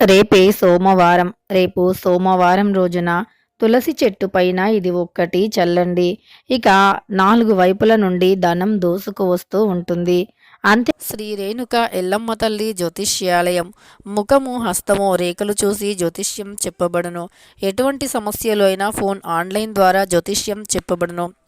రేపే సోమవారం రేపు సోమవారం రోజున తులసి చెట్టు పైన ఇది ఒక్కటి చల్లండి. ఇక నాలుగు వైపుల నుండి ధనం దోసుకువస్తూ ఉంటుంది. అంతే. శ్రీ రేణుక ఎల్లమ్మ తల్లి జ్యోతిష్యాలయం. ముఖము హస్తము రేఖలు చూసి జ్యోతిష్యం చెప్పబడును. ఎటువంటి సమస్యలు అయినా ఫోన్ ఆన్లైన్ ద్వారా జ్యోతిష్యం చెప్పబడును.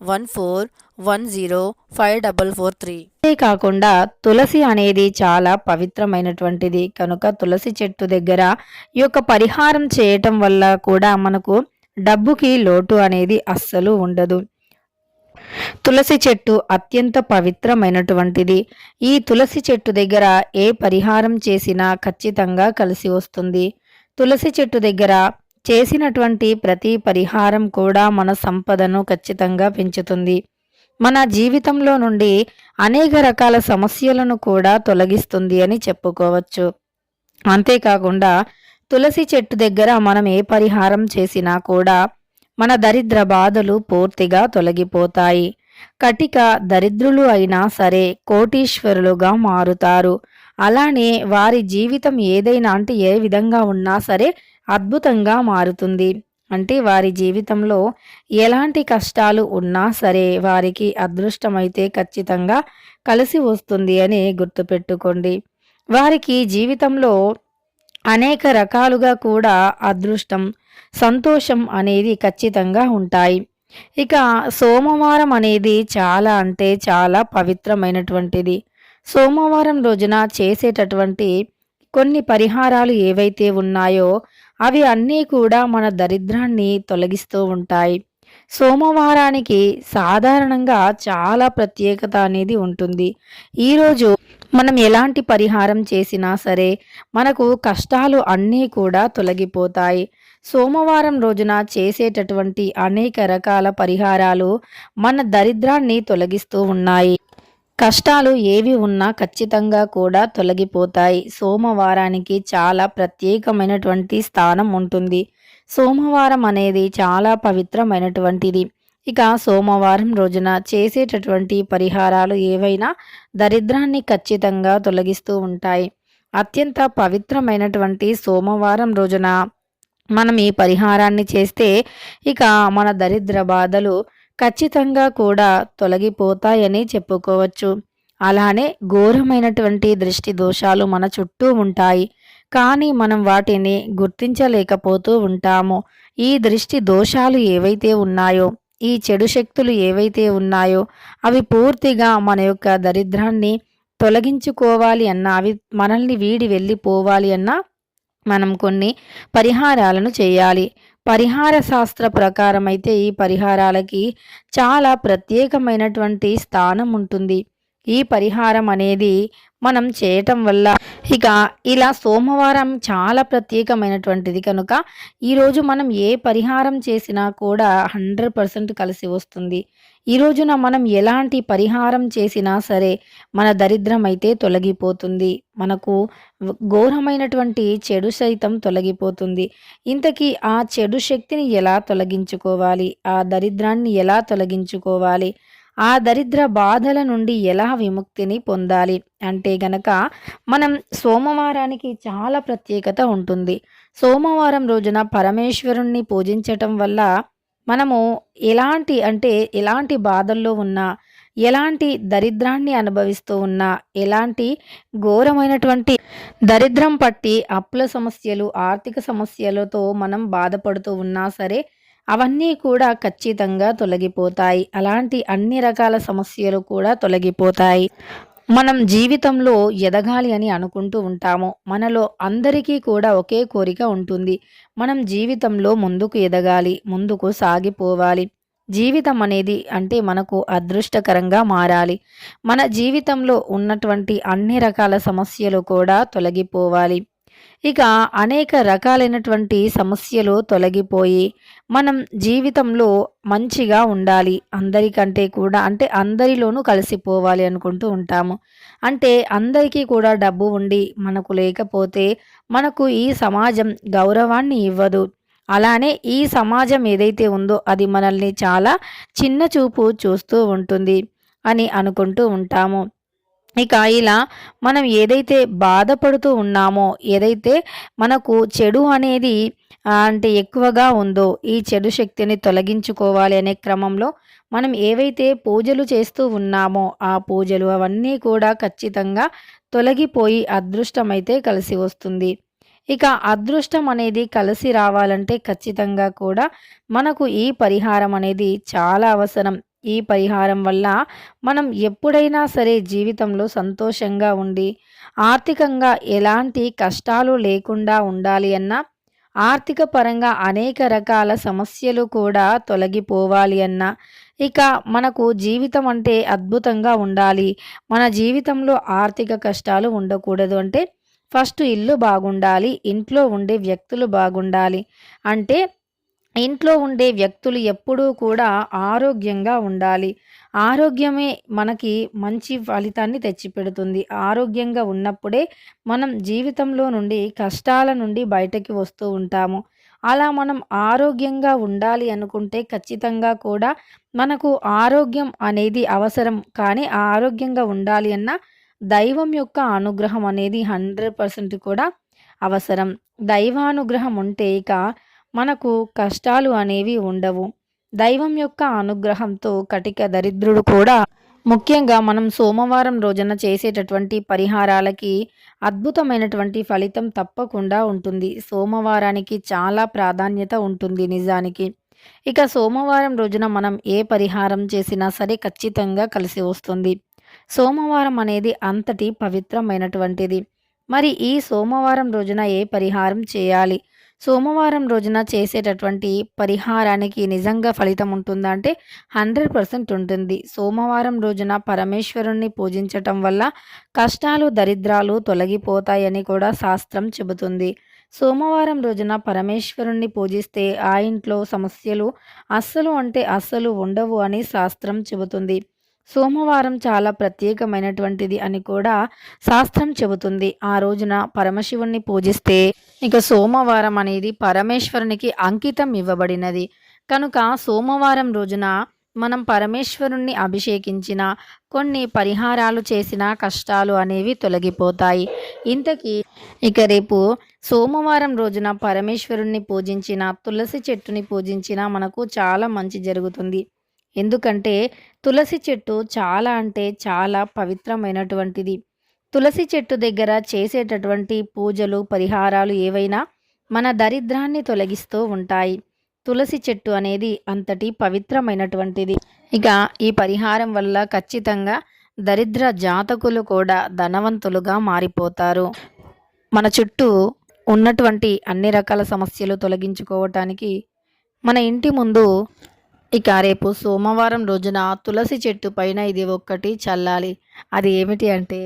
one four one zero five double four three కాకుండా తులసి అనేది చాలా పవిత్రమైనటువంటిది. కనుక తులసి చెట్టు దగ్గర ఈ యొక్క పరిహారం చేయటం వల్ల కూడా మనకు డబ్బుకి లోటు అనేది అస్సలు ఉండదు. తులసి చెట్టు అత్యంత పవిత్రమైనటువంటిది. ఈ తులసి చెట్టు దగ్గర ఏ పరిహారం చేసినా ఖచ్చితంగా కలిసి వస్తుంది. తులసి చెట్టు దగ్గర చేసినటువంటి ప్రతి పరిహారం కూడా మన సంపదను ఖచ్చితంగా పెంచుతుంది. మన జీవితంలో నుండి అనేక రకాల సమస్యలను కూడా తొలగిస్తుంది అని చెప్పుకోవచ్చు. అంతేకాకుండా తులసి చెట్టు దగ్గర మనం ఏ పరిహారం చేసినా కూడా మన దరిద్ర బాధలు పూర్తిగా తొలగిపోతాయి. కటిక దరిద్రులు అయినా సరే కోటీశ్వరులుగా మారుతారు. అలానే వారి జీవితం ఏదైనా అంటే ఏ విధంగా ఉన్నా సరే అద్భుతంగా మారుతుంది. అంటే వారి జీవితంలో ఎలాంటి కష్టాలు ఉన్నా సరే వారికి అదృష్టమైతే ఖచ్చితంగా కలిసి వస్తుంది అని గుర్తుపెట్టుకోండి. వారికి జీవితంలో అనేక రకాలుగా కూడా అదృష్టం సంతోషం అనేది ఖచ్చితంగా ఉంటాయి. ఇక సోమవారం అనేది చాలా అంటే చాలా పవిత్రమైనటువంటిది. సోమవారం రోజున చేసేటటువంటి కొన్ని పరిహారాలు ఏవైతే ఉన్నాయో అవి అన్నీ కూడా మన దరిద్రాన్ని తొలగిస్తూ ఉంటాయి. సోమవారానికి సాధారణంగా చాలా ప్రత్యేకత అనేది ఉంటుంది. ఈరోజు మనం ఎలాంటి పరిహారం చేసినా సరే మనకు కష్టాలు అన్నీ కూడా తొలగిపోతాయి. సోమవారం రోజున చేసేటటువంటి అనేక రకాల పరిహారాలు మన దరిద్రాన్ని తొలగిస్తూ ఉన్నాయి. కష్టాలు ఏవి ఉన్నా ఖచ్చితంగా కూడా తొలగిపోతాయి. సోమవారానికి చాలా ప్రత్యేకమైనటువంటి స్థానం ఉంటుంది. సోమవారం అనేది చాలా పవిత్రమైనటువంటిది. ఇక సోమవారం రోజున చేసేటటువంటి పరిహారాలు ఏవైనా దరిద్రాన్ని ఖచ్చితంగా తొలగిస్తూ ఉంటాయి. అత్యంత పవిత్రమైనటువంటి సోమవారం రోజున మనం ఈ పరిహారాన్ని చేస్తే ఇక మన దరిద్ర బాధలు ఖచ్చితంగా కూడా తొలగిపోతాయని చెప్పుకోవచ్చు. అలానే ఘోరమైనటువంటి దృష్టి దోషాలు మన చుట్టూ ఉంటాయి. కానీ మనం వాటిని గుర్తించలేకపోతూ ఉంటాము. ఈ దృష్టి దోషాలు ఏవైతే ఉన్నాయో ఈ చెడు శక్తులు ఏవైతే ఉన్నాయో అవి పూర్తిగా మన యొక్క దరిద్రాన్ని తొలగించుకోవాలి అన్నా అవి మనల్ని వీడి వెళ్ళిపోవాలి అన్నా మనం కొన్ని పరిహారాలను చేయాలి. పరిహార శాస్త్ర ప్రకారం అయితే ఈ పరిహారాలకి చాలా ప్రత్యేకమైనటువంటి స్థానం ఉంటుంది. ఈ పరిహారం అనేది మనం చేయటం వల్ల ఇక ఇలా సోమవారం చాలా ప్రత్యేకమైనటువంటిది కనుక ఈరోజు మనం ఏ పరిహారం చేసినా కూడా హండ్రెడ్ పర్సెంట్ కలిసి వస్తుంది. ఈ రోజున మనం ఎలాంటి పరిహారం చేసినా సరే మన దరిద్రం అయితే తొలగిపోతుంది. మనకు ఘోరమైనటువంటి చెడు సైతం తొలగిపోతుంది. ఇంతకీ ఆ చెడు శక్తిని ఎలా తొలగించుకోవాలి? ఆ దరిద్రాన్ని ఎలా తొలగించుకోవాలి? ఆ దరిద్ర బాధల నుండి ఎలా విముక్తిని పొందాలి? అంటే గనక మనం సోమవారానికి చాలా ప్రత్యేకత ఉంటుంది. సోమవారం రోజున పరమేశ్వరుణ్ణి పూజించటం వల్ల మనము ఎలాంటి అంటే ఎలాంటి బాధల్లో ఉన్నా ఎలాంటి దరిద్రాన్ని అనుభవిస్తూ ఉన్నా ఎలాంటి ఘోరమైనటువంటి దరిద్రం పట్టి అప్పుల సమస్యలు ఆర్థిక సమస్యలతో మనం బాధపడుతూ ఉన్నా సరే అవన్నీ కూడా ఖచ్చితంగా తొలగిపోతాయి. అలాంటి అన్ని రకాల సమస్యలు కూడా తొలగిపోతాయి. మనం జీవితంలో ఎదగాలి అని అనుకుంటూ ఉంటాము. మనలో అందరికీ కూడా ఒకే కోరిక ఉంటుంది. మనం జీవితంలో ముందుకు ఎదగాలి ముందుకు సాగిపోవాలి. జీవితం అనేది అంటే మనకు అదృష్టకరంగా మారాలి. మన జీవితంలో ఉన్నటువంటి అన్ని రకాల సమస్యలు కూడా తొలగిపోవాలి. ఇక అనేక రకాలైనటువంటి సమస్యలు తొలగిపోయి మనం జీవితంలో మంచిగా ఉండాలి. అందరికంటే కూడా అంటే అందరిలోనూ కలిసిపోవాలి అనుకుంటూ ఉంటాము. అంటే అందరికీ కూడా డబ్బు ఉండి మనకు లేకపోతే మనకు ఈ సమాజం గౌరవాన్ని ఇవ్వదు. అలానే ఈ సమాజం ఏదైతే ఉందో అది మనల్ని చాలా చిన్న చూపు చూస్తూ ఉంటుంది అని అనుకుంటూ ఉంటాము. ఇక ఇలా మనం ఏదైతే బాధపడుతూ ఉన్నామో ఏదైతే మనకు చెడు అనేది అంటే ఎక్కువగా ఉందో ఈ చెడు శక్తిని తొలగించుకోవాలి అనే క్రమంలో మనం ఏవైతే పూజలు చేస్తూ ఉన్నామో ఆ పూజలు అవన్నీ కూడా ఖచ్చితంగా తొలగిపోయి అదృష్టమైతే కలిసి వస్తుంది. ఇక అదృష్టం అనేది కలిసి రావాలంటే ఖచ్చితంగా కూడా మనకు ఈ పరిహారం అనేది చాలా అవసరం. ఈ పరిహారం వల్ల మనం ఎప్పుడైనా సరే జీవితంలో సంతోషంగా ఉండి ఆర్థికంగా ఎలాంటి కష్టాలు లేకుండా ఉండాలి అన్నా ఆర్థిక పరంగా అనేక రకాల సమస్యలు కూడా తొలగిపోవాలి అన్న ఇక మనకు జీవితం అంటే అద్భుతంగా ఉండాలి. మన జీవితంలో ఆర్థిక కష్టాలు ఉండకూడదు అంటే ఫస్ట్ ఇల్లు బాగుండాలి ఇంట్లో ఉండే వ్యక్తులు బాగుండాలి. అంటే ఇంట్లో ఉండే వ్యక్తులు ఎప్పుడూ కూడా ఆరోగ్యంగా ఉండాలి. ఆరోగ్యమే మనకి మంచి ఫలితాన్ని తెచ్చిపెడుతుంది. ఆరోగ్యంగా ఉన్నప్పుడే మనం జీవితంలో నుండి కష్టాల నుండి బయటకి వస్తూ ఉంటాము. అలా మనం ఆరోగ్యంగా ఉండాలి అనుకుంటే ఖచ్చితంగా కూడా మనకు ఆరోగ్యం అనేది అవసరం. కానీ ఆరోగ్యంగా ఉండాలి అన్న దైవం యొక్క అనుగ్రహం అనేది హండ్రెడ్ పర్సెంట్ కూడా అవసరం. దైవానుగ్రహం ఉంటే ఇక మనకు కష్టాలు అనేవి ఉండవు. దైవం యొక్క అనుగ్రహంతో కటిక దరిద్రుడు కూడా ముఖ్యంగా మనం సోమవారం రోజున చేసేటటువంటి పరిహారాలకి అద్భుతమైనటువంటి ఫలితం తప్పకుండా ఉంటుంది. సోమవారానికి చాలా ప్రాధాన్యత ఉంటుంది నిజానికి. ఇక సోమవారం రోజున మనం ఏ పరిహారం చేసినా సరే ఖచ్చితంగా కలిసి వస్తుంది. సోమవారం అనేది అంతటి పవిత్రమైనటువంటిది. మరి ఈ సోమవారం రోజున ఏ పరిహారం చేయాలి? సోమవారం రోజున చేసేటటువంటి పరిహారానికి నిజంగా ఫలితం ఉంటుందా అంటే హండ్రెడ్ పర్సెంట్ ఉంటుంది. సోమవారం రోజున పరమేశ్వరుణ్ణి పూజించటం వల్ల కష్టాలు దరిద్రాలు తొలగిపోతాయని కూడా శాస్త్రం చెబుతుంది. సోమవారం రోజున పరమేశ్వరుణ్ణి పూజిస్తే ఆ ఇంట్లో సమస్యలు అస్సలు అంటే అస్సలు ఉండవు అని శాస్త్రం చెబుతుంది. సోమవారం చాలా ప్రత్యేకమైనటువంటిది అని కూడా శాస్త్రం చెబుతుంది. ఆ రోజున పరమశివుణ్ణి పూజిస్తే ఇక సోమవారం అనేది పరమేశ్వరునికి అంకితం ఇవ్వబడినది. కనుక సోమవారం రోజున మనం పరమేశ్వరుణ్ణి అభిషేకించిన కొన్ని పరిహారాలు చేసిన కష్టాలు అనేవి తొలగిపోతాయి. ఇంతకీ ఇక రేపు సోమవారం రోజున పరమేశ్వరుణ్ణి పూజించిన తులసి చెట్టుని పూజించిన మనకు చాలా మంచి జరుగుతుంది. ఎందుకంటే తులసి చెట్టు చాలా అంటే చాలా పవిత్రమైనటువంటిది. తులసి చెట్టు దగ్గర చేసేటటువంటి పూజలు పరిహారాలు ఏవైనా మన దరిద్రాన్ని తొలగిస్తూ ఉంటాయి. తులసి చెట్టు అనేది అంతటి పవిత్రమైనటువంటిది. ఇక ఈ పరిహారం వల్ల ఖచ్చితంగా దరిద్ర జాతకులు కూడా ధనవంతులుగా మారిపోతారు. మన చుట్టూ ఉన్నటువంటి అన్ని రకాల సమస్యలు తొలగించుకోవటానికి మన ఇంటి ముందు ఇక రేపు సోమవారం రోజున తులసి చెట్టు పైన ఇది ఒక్కటి చల్లాలి. అది ఏమిటి అంటే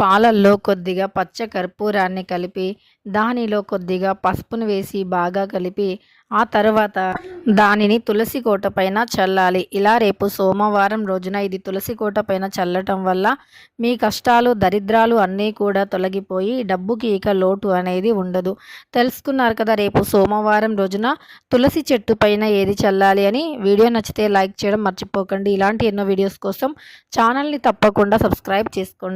పాలల్లో కొద్దిగా పచ్చ కర్పూరాన్ని కలిపి దానిలో కొద్దిగా పసుపును వేసి బాగా కలిపి ఆ తర్వాత దానిని తులసి కోట పైన చల్లాలి. ఇలా రేపు సోమవారం రోజున ఇది తులసి కోట పైన చల్లటం వల్ల మీ కష్టాలు దరిద్రాలు అన్నీ కూడా తొలగిపోయి డబ్బుకి ఇక లోటు అనేది ఉండదు. తెలుసుకున్నారు కదా రేపు సోమవారం రోజున తులసి చెట్టు పైన ఏది చల్లాలి అని. వీడియో నచ్చితే లైక్ చేయడం మర్చిపోకండి. ఇలాంటి ఎన్నో వీడియోస్ కోసం ఛానల్ని తప్పకుండా సబ్స్క్రైబ్ చేసుకోండి.